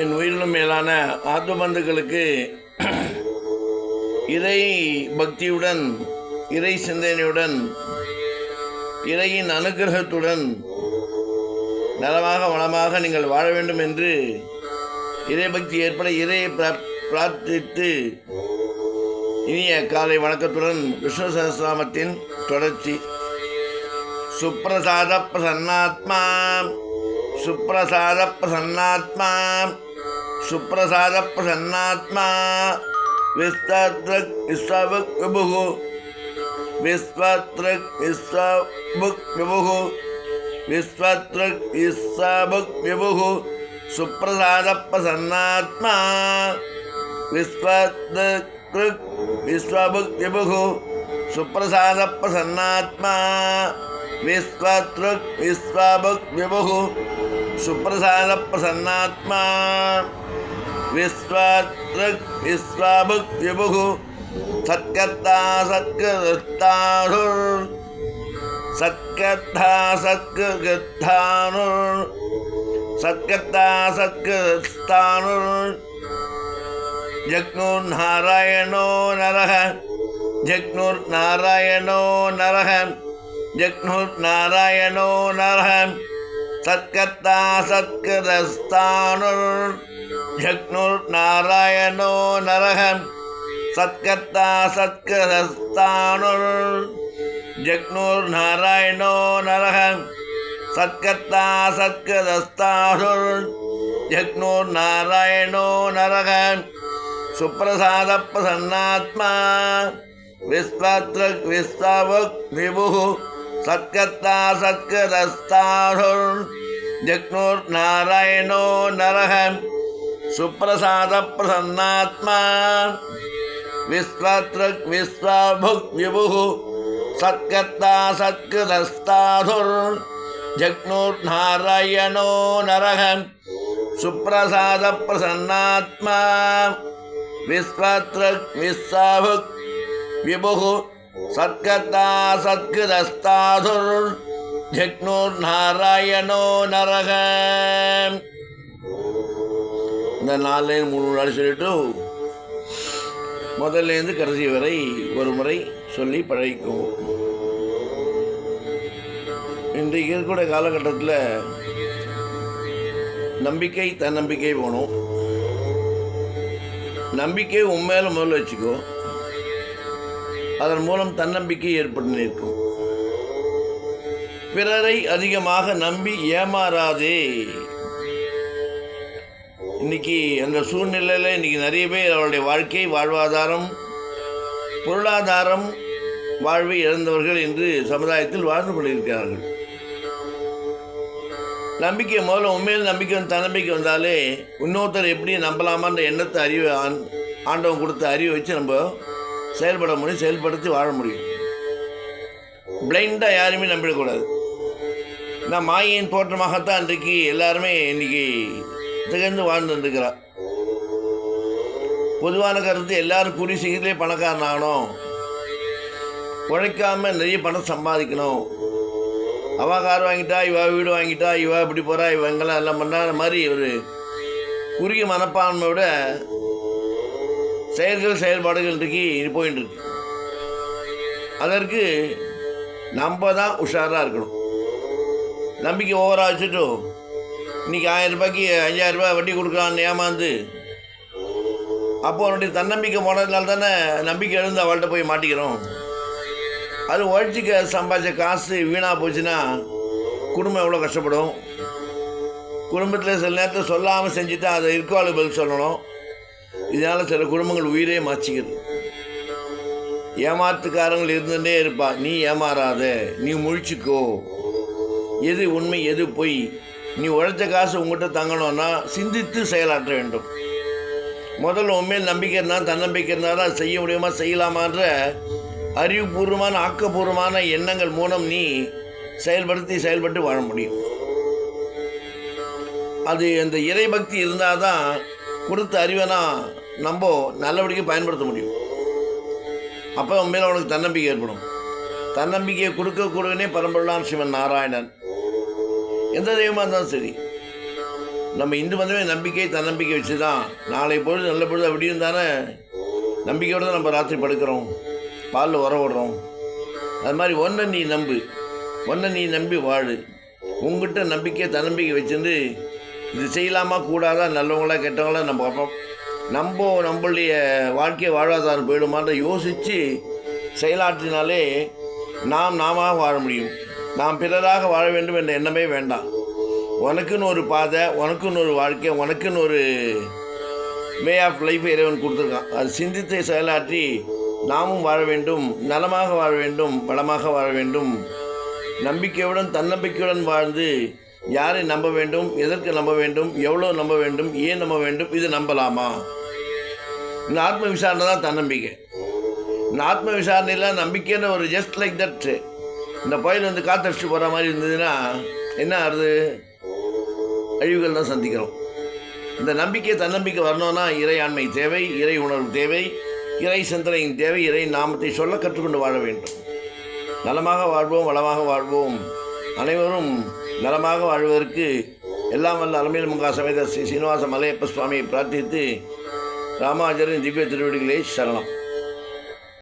என் உயிரிலும் மேலான ஆத்மபந்துகளுக்கு இறை பக்தியுடன் இறை சிந்தனையுடன் இறையின் அனுகிரகத்துடன் நலமாக வளமாக நீங்கள் வாழ வேண்டும் என்று இறை பக்தி ஏற்பட இறையை பிரார்த்தித்து இனிய காலை வணக்கத்துடன் விஷ்ணு சகஸ்ரநாமத்தின் தொடர்ச்சி. சுப்பிரசாத பிரசன்னாத்மா சுப்பிரசாத பிரசன்னாத்மா சுப்ரசாத பிரசன்னாத்மா விஸ்வத்ரக் விஸ்வபுக் விபுகு விஸ்வத்ரக் விஸ்வபுக் விபுகு விஸ்வத்ரக் விஸ்வபுக் விபுகு சுப்ரசாத பிரசன்னாத்மா விஸ்வத்ரக் விஸ்வபுக் விபுகு சுப்ரசாத பிரசன்னாத்மா விஸ்வத்ருக் விஸ்வபுக் விபுகு சுப்பிரசாதப்பிரசன்னாத்மா விஸ்வாத்ருக் விஸ்வாபுக் விபுகு சத்கர்த்தா சத்கிருத்தானுர் சத்கர்த்தா சத்கிருத்தானுர் சத்கர்த்தா சத்கிருத்தானுர் ஜக்னூர் நாராயணோ நரக ஜக்னூர் நாராயணோ நரக ஜக்னூர் நாராயணோ நரக சத்கர்த்தா சத்கிருதஸ்தானுர் ஜக்னுர் நாராயணோ நரகன். சத்கர்த்தா சத்கிருதஸ்தானுர் ஜக்னுர் நாராயணோ நரகன். சத்கர்த்தா சத்கிருதஸ்தானுர் ஜக்னுர் நாராயணோ நரகன். சுப்பிரசாத பிரசன்னாத்மா. விஸ்வத்ரக் விஸ்வவுக் விபு सत्कर्ता सत्कृदस्ताहुर्जग्नुर्नारायणो नरः। सुप्रसादप्रसन्नात्मा। विश्वतृक् विश्वभुग्विभुः सत्कर्ता सत्कृदस्ताधुर्जग्नुर्नारायणो नरः। सुप्रसादप्रसन्नात्मा। विश्वतृक् विश्वभुग् विभुः சத்கத்தா சத்கிருதஸ்தாதுர் ஜக்னூர் நாராயணோ நரக. இந்த நாலு மூணு நாள் சொல்லிட்டு முதல்லேருந்து கடைசி வரை ஒரு முறை சொல்லி பழகிக்கும் இன்றைக்கு இருக்கக்கூடிய காலகட்டத்தில் நம்பிக்கை தன்னம்பிக்கை போகணும் நம்பிக்கை உண்மையில முதல்ல வச்சுக்கோ. அதன் மூலம் தன்னம்பிக்கை ஏற்பட்டு நிற்கும் பிறரை அதிகமாக நம்பி ஏமாறாதே. இன்னைக்கு அந்த சூழ்நிலையில் இன்னைக்கு நிறைய பேர் அவருடைய வாழ்க்கை வாழ்வாதாரம் பொருளாதாரம் வாழ்வை இழந்தவர்கள் என்று சமுதாயத்தில் வாழ்ந்து கொண்டிருக்கிறார்கள். நம்பிக்கை முதல்ல உண்மையில் நம்பிக்கை வந்து தன்னம்பிக்கை வந்தாலே இன்னொருத்தர் எப்படி நம்பலாமான்ற எண்ணத்தை அறிவு ஆண் ஆண்டவன் கொடுத்த அறிவை வச்சு நம்ம செயல்பட முடியும் செயல்படுத்தி வாழ முடியும். பிளைண்டாக யாருமே நம்பிடக்கூடாது. நான் மாயின் தோற்றமாகத்தான் இன்றைக்கு எல்லாருமே இன்றைக்கி திகழ்ந்து வாழ்ந்துருக்கிறார் பொதுவான கருத்து எல்லாரும் கூடி சீக்கிரத்திலே பணக்காரன் ஆகணும். உழைக்காமல் நிறைய பணம் சம்பாதிக்கணும். அவ கார் வாங்கிட்டா இவா வீடு வாங்கிட்டா இவ இப்படி போகிறா இவங்கெல்லாம் எல்லாம் பண்ணாத மாதிரி ஒரு குறுகிய மனப்பான்மையோட செயல்கள் செயல்பாடுகள் இன்றைக்கு போயின்னு இருக்கு. அதற்கு நம்ம தான் உஷாராக இருக்கணும். நம்பிக்கை ஓவராக வச்சுட்டும். இன்னைக்கு ஆயிரம் ரூபாய்க்கு ஐயாயிரம் ரூபாய் வட்டி கொடுக்கலான்னு ஏமாந்து அப்போ அவனுடைய தன்னம்பிக்கை போனதுனால தானே நம்பிக்கை எழுந்து அவள்கிட்ட போய் மாட்டிக்கிறோம். அது உழைச்சிக்க சம்பாதிச்ச காசு வீணாக போச்சுன்னா குடும்பம் எவ்வளோ கஷ்டப்படும்? குடும்பத்தில் சில நேரத்தில் சொல்லாமல் செஞ்சுட்டு அதை இருக்கவாளுக்கு பதில் சொல்லணும். இதனால் சில குடும்பங்கள் உயிரே மாச்சிக்கிறது ஏமாத்துக்காரங்கள் இருந்துகிட்டே இருப்பா. நீ ஏமாறாத. நீ முழிச்சுக்கோ. எது உண்மை எது பொய்? நீ உழைச்ச காசு உங்கள்கிட்ட தங்கணும்னா சிந்தித்து செயலாற்ற வேண்டும். முதல்ல உண்மையில் நம்பிக்கை இருந்தால் தன்னம்பிக்கை இருந்தால் தான் செய்ய முடியுமா செய்யலாமான்ற அறிவுபூர்வமான ஆக்கப்பூர்வமான எண்ணங்கள் மூலம் நீ செயல்படுத்தி செயல்பட்டு வாழ முடியும். அது அந்த இறைபக்தி இருந்தால் தான் கொடுத்த அறிவைனா நம்ம நல்லபடியாக பயன்படுத்த முடியும். அப்போ உண்மையில் அவனுக்கு தன்னம்பிக்கை ஏற்படும். தன்னம்பிக்கையை கொடுக்கக்கூடியவனே பரம்பொருளான் சிவன் நாராயணன். எந்த தெய்வமாக இருந்தாலும் சரி. நம்ம இந்து மதமே நம்பிக்கை தன்னம்பிக்கை வச்சு தான் நாளை பொழுது நல்ல பொழுது அப்படியும் தானே நம்பிக்கையோடு தான் நம்ம ராத்திரி படுக்கிறோம். பாலில் உர விடுறோம் அது மாதிரி ஒன்றை நீ நம்பு. ஒன்றை நீ நம்பி வாழு. உங்ககிட்ட நம்பிக்கை தன்னம்பிக்கை வச்சுருந்து இது செய்யலாமா கூடாதா நல்லவங்களா கெட்டவங்களா நம்ம பார்ப்போம். நம்ம நம்மளுடைய வாழ்க்கை வாழ்வாதாரம் போயிடுமான்ற யோசித்து செயலாற்றினாலே நாம் நாம வாழ முடியும். நாம் பிறராக வாழ வேண்டும் என்ற எண்ணமே வேண்டாம். உனக்குன்னு ஒரு பாதை உனக்குன்னு ஒரு வாழ்க்கை உனக்குன்னு ஒரு வே ஆஃப் லைஃப் இறைவன் கொடுத்துருக்கான். அது சிந்தித்து செயலாற்றி நாமும் வாழ வேண்டும் நலமாக வாழ வேண்டும் வளமாக வாழ வேண்டும். நம்பிக்கையுடன் தன்னம்பிக்கையுடன் வாழ்ந்து யாரை நம்ப வேண்டும் எதற்கு நம்ப வேண்டும் எவ்வளோ நம்ப வேண்டும் ஏன் நம்ப வேண்டும் இது நம்பலாமா? இந்த ஆத்ம விசாரணை தான் தன்னம்பிக்கை. இந்த ஆத்ம விசாரணையில் நம்பிக்கைன்னு ஒரு ஜஸ்ட் லைக் தட் இந்த புயல் வந்து காத்தடிச்சு போகிற மாதிரி இருந்ததுன்னா என்ன ஆகுது? அழிவுகள் தான் சந்திக்கிறோம். இந்த நம்பிக்கை தன்னம்பிக்கை வரணும்னா இறையாண்மை தேவை இறை உணர்வு தேவை இறை சிந்தனையின் தேவை இறை நாமத்தை சொல்ல கற்றுக்கொண்டு வாழ வேண்டும். நலமாக வாழ்வோம் வளமாக வாழ்வோம். அனைவரும் நலமாக வாழ்வதற்கு எல்லாம் வல்ல அலமேல் முகா சமேத ஸ்ரீ சீனிவாச மலையப்ப சுவாமியை பிரார்த்தித்து ராமாஜரின் திவ்ய திருவடிகளே சரணம்.